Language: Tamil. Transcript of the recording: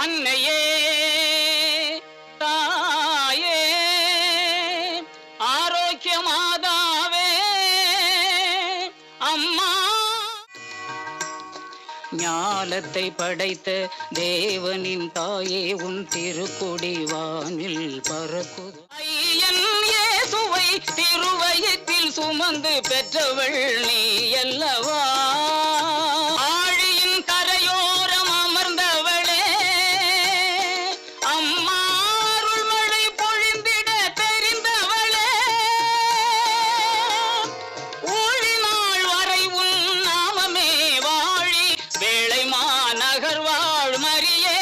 அன்னையே தாயே ஆரோக்கிய மாதாவே அம்மா. ஞாலத்தை படைத்த தேவனின் தாயே உன் திருக்குடி வானில் பறக்குது. ஐயன் சுவை திருவயத்தில் சுமந்து பெற்றவள் நீ மலர் வாழ் மரியே.